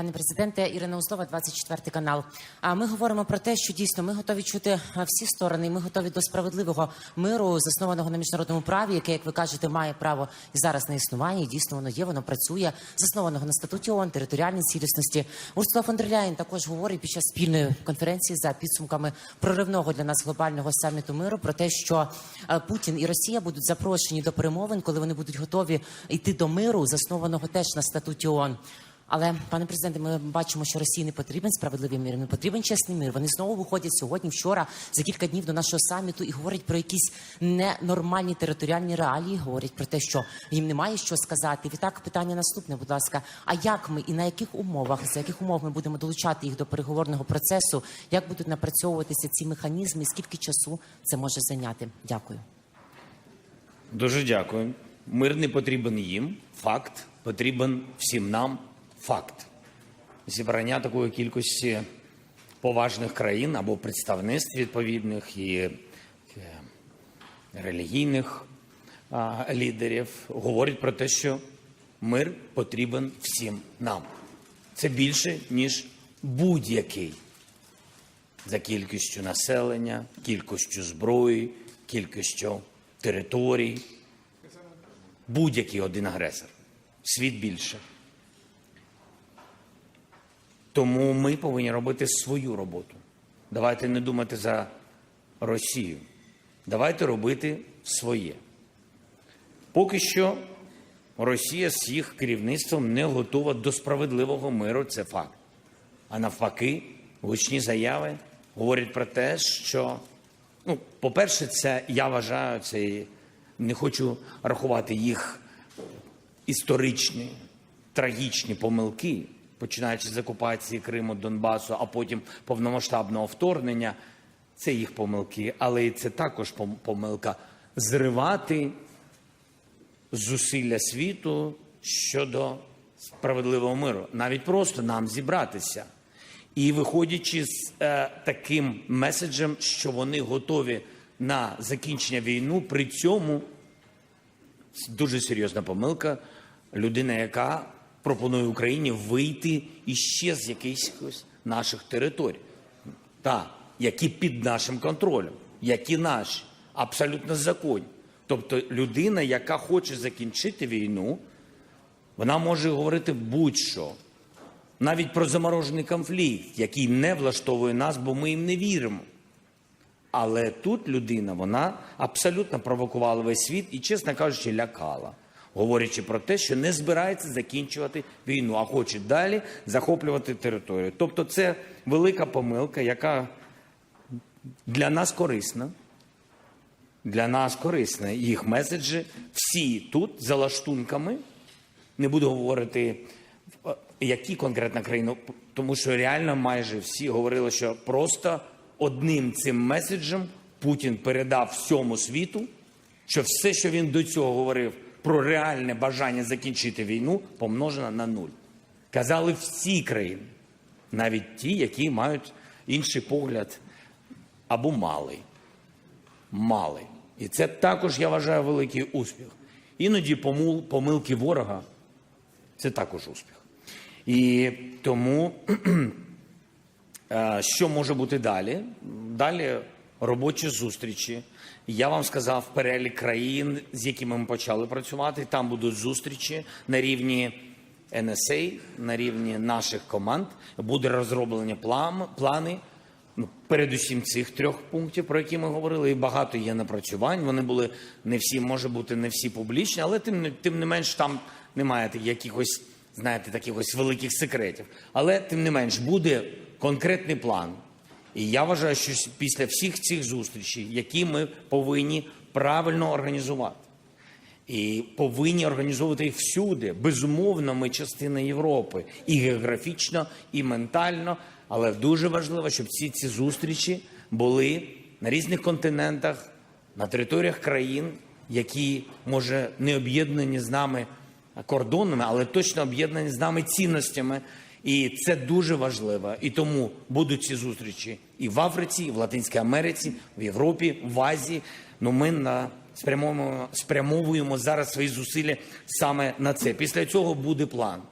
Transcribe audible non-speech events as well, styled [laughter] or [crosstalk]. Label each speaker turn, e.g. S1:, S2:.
S1: Пане президенте, Ірина Узлова, 24 канал. А ми говоримо про те, що дійсно ми готові чути всі сторони. Ми готові до справедливого миру, заснованого на міжнародному праві, яке, як ви кажете, має право і зараз на існування. І дійсно воно є, воно працює, заснованого на статуті ООН, територіальній цілісності. Урсула фон дер також говорить під час спільної конференції за підсумками проривного для нас глобального саміту миру про те, що е, Путін і Росія будуть запрошені до перемовин, коли вони будуть готові йти до миру, заснованого теж на статуті ООН. Але, пане президенте, ми бачимо, що Росії не потрібен справедливий мир, не потрібен чесний мир. Вони знову виходять сьогодні, вчора, за кілька днів до нашого саміту і говорять про якісь ненормальні територіальні реалії. Говорять про те, що їм немає що сказати. Відтак, питання наступне, будь ласка. А як ми і на яких умовах, за яких умов ми будемо долучати їх до переговорного процесу? Як будуть напрацьовуватися ці механізми? Скільки часу це може зайняти? Дякую.
S2: Дуже дякую. Мир не потрібен їм. Факт потрібен всім нам. Факт. Зібрання такої кількості поважних країн або представництв відповідних і е, релігійних лідерів говорить про те, що мир потрібен всім нам. Це більше, ніж будь-який за кількістю населення, кількістю зброї, кількістю територій. Будь-який один агресор. Світ більше. Тому ми повинні робити свою роботу. Давайте не думати за Росію. Давайте робити своє. Поки що Росія з їх керівництвом не готова до справедливого миру, це факт. А навпаки, гучні заяви говорять про те, що, ну, по-перше, це я вважаю, це не хочу рахувати їх історичні, трагічні помилки, починаючи з окупації Криму, Донбасу, а потім повномасштабного вторгнення. Це їх помилки, але і це також помилка зривати зусилля світу щодо справедливого миру, навіть просто нам зібратися. І виходячи з е, таким меседжем, що вони готові на закінчення війну, при цьому дуже серйозна помилка. Людина, яка пропонує Україні вийти іще з якихось наших територій, та які під нашим контролем, які наші, абсолютно законні. Тобто людина, яка хоче закінчити війну, вона може говорити будь-що, навіть про заморожений конфлікт, який не влаштовує нас, бо ми їм не віримо. Але тут людина вона абсолютно провокувала весь світ і, чесно кажучи, лякала, говорячи про те, що не збирається закінчувати війну, а хоче далі захоплювати територію. Тобто, це велика помилка, яка для нас корисна. Для нас корисна їх меседжі. Всі тут за лаштунками. Не буду говорити, е, які конкретно країни, тому що реально майже всі говорили, що просто одним цим меседжем Путін передав всьому світу, що все, що він до цього говорив про реальне бажання закінчити війну, помножено на нуль. Казали всі країни, навіть ті, які мають інший погляд або малий. Малий. І це також, я вважаю, великий успіх. Іноді помил- помилки ворога це також успіх. І тому, [clears throat] е, що може бути далі? Далі робочі зустрічі. Я вам сказав перелік країн, з якими ми почали працювати. Там будуть зустрічі на рівні NSA, на рівні наших команд. Буде розроблені план, плани. Ну, передусім цих трьох пунктів, про які ми говорили, і багато є напрацювань. Вони були не всі, може бути, не всі публічні, але тим, тим не менш там немає якихось, знаєте, таких великих секретів. Але тим не менш буде конкретний план. І я вважаю, що після всіх цих зустрічей, які ми повинні правильно організувати, і повинні організовувати їх всюди. Безумовно, ми частина Європи і географічно, і ментально. Але дуже важливо, щоб всі ці зустрічі були на різних континентах, на територіях країн, які може не об'єднані з нами кордонами, але точно об'єднані з нами цінностями. І це дуже важливо. І тому будуть ці зустрічі і в Африці, і в Латинській Америці, в Європі, в Азії. Ну ми на спрямовуємо, спрямовуємо зараз свої зусилля саме на це. Після цього буде план.